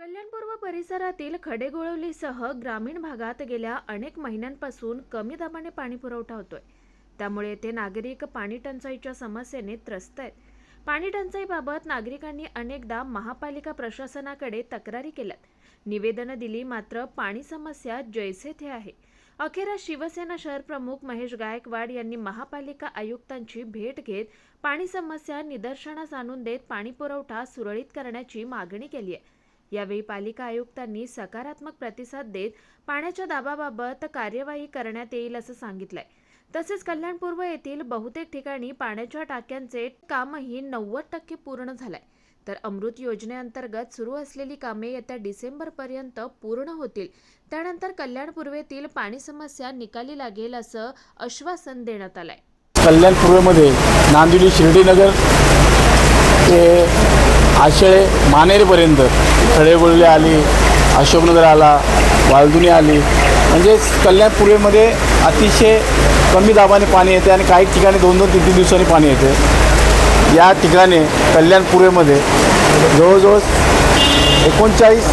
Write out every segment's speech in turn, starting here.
कल्याणपूर्व परिसरातील खडेगोळवलीसह ग्रामीण भागात गेल्या अनेक महिन्यांपासून कमी दाबाने पाणी पुरवठा होतोय. त्यामुळे येथे नागरिक पाणी टंचाईच्या समस्येने त्रस्त आहेत. पाणी टंचाईबाबत नागरिकांनी अनेकदा महापालिका प्रशासनाकडे तक्रारी केल्यात. निवेदनं दिली मात्र पाणी समस्या जैसे थे आहे. अखेर शिवसेना शहर प्रमुख महेश गायकवाड यांनी महापालिका आयुक्तांची भेट घेत पाणी समस्या निदर्शनास आणून देत पाणी पुरवठा सुरळीत करण्याची मागणी केली आहे. यावेळी पालिका आयुक्तांनी सकारात्मक प्रतिसाद देत पाण्याच्या दाबाबाबत कार्यवाही करण्यात येईल असं सांगितलंय. तसेच कल्याणपूर्व येथील बहुतेक ठिकाणी पाण्याच्या टाक्यांचे कामही नव्वद टक्के पूर्ण झालंय. तर अमृत योजनेअंतर्गत सुरू असलेली कामे येत्या डिसेंबर पर्यंत पूर्ण होतील. त्यानंतर कल्याण पूर्वेतील पाणी समस्या निकाली लागेल असं आश्वासन देण्यात आलंय. कल्याण पूर्वेमध्ये नांदिवली शिर्डीनगर ते आशेळे मानेरपर्यंत खडेगोळले आली अशोकनगर आला वालदुनी आली. म्हणजेच कल्याण पूर्वेमध्ये अतिशय कमी दाबाने पाणी येते आणि काही ठिकाणी दोन दोन तीन तीन दिवसांनी पाणी येते. या ठिकाणी कल्याण पूर्वेमध्ये जवळजवळ एकोणचाळीस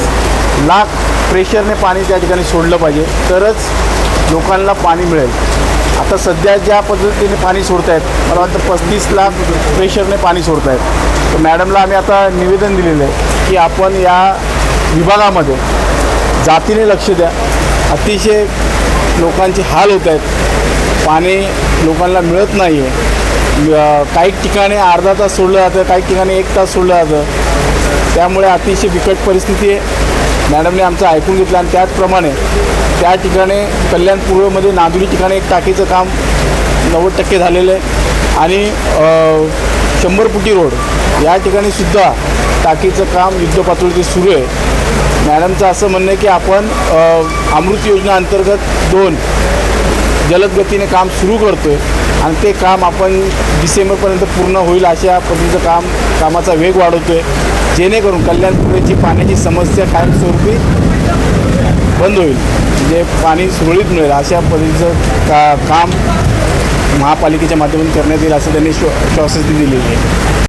लाख प्रेशरने पाणी त्या ठिकाणी सोडलं पाहिजे. तरच लोकांना पाणी मिळेल. आता सध्या ज्या पद्धतीने पाणी सोडत आहेत मला वाटतं पस्तीस लाख प्रेशरने पाणी सोडत आहेत तर मॅडमला आम्ही आता निवेदन दिलेलं आहे की आपण या विभागामध्ये जातीने लक्ष द्या. अतिशय लोकांचे हाल होत आहेत. पाणी लोकांना मिळत नाही आहे काही ठिकाणी अर्धा तास सोडलं जातं काही ठिकाणी एक तास सोडलं जातं. त्यामुळे अतिशय बिकट परिस्थिती आहे. मॅडमने आमचं ऐकून घेतलं आणि त्याचप्रमाणे त्या ठिकाणी कल्याण पूर्वमध्ये नांदुरी ठिकाणी एक टाकीचं काम नव्वद टक्के झालेलं आहे. आणि शंभरपुटी शंभर फुटी रोड. या ठिकाणी सुद्धा टाकीचं काम युद्धपातळीवरती सुरू आहे. मॅडमचं असं म्हणणं आहे की आपण अमृत योजना अंतर्गत दोन जलद गतीने काम सुरू करतो आहे आणि ते काम आपण डिसेंबरपर्यंत पूर्ण होईल अशा पद्धतीचं काम कामाचा वेग वाढवतो आहे जेणेकरून कल्याणपुरेची पाण्याची समस्या कायमस्वरूपी बंद होईल. म्हणजे पाणी सुरळीत मिळेल अशा पद्धतीचं का काम महापालिकेच्या माध्यमातून करण्यात येईल असं त्यांनी श्व श्वासती दिलेली आहे